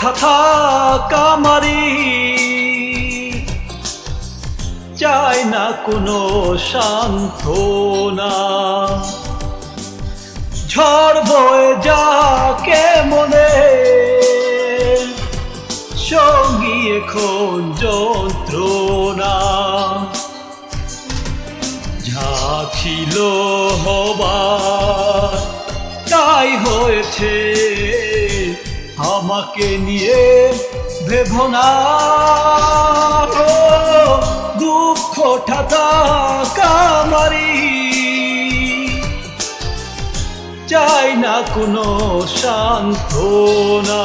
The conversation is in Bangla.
ঠাথা কামারি চাই না কোনো সান্ত্বনা। ঝড় বয়ে যাকে মনে, সঙ্গী এখন যন্ত্রণা। যা ছিল হবার, তাই হয়েছে আমাকে নিয়ে ভেবনা দুঃখ ঠাতা কামারি চাই না কোনো সান্ত্বনা।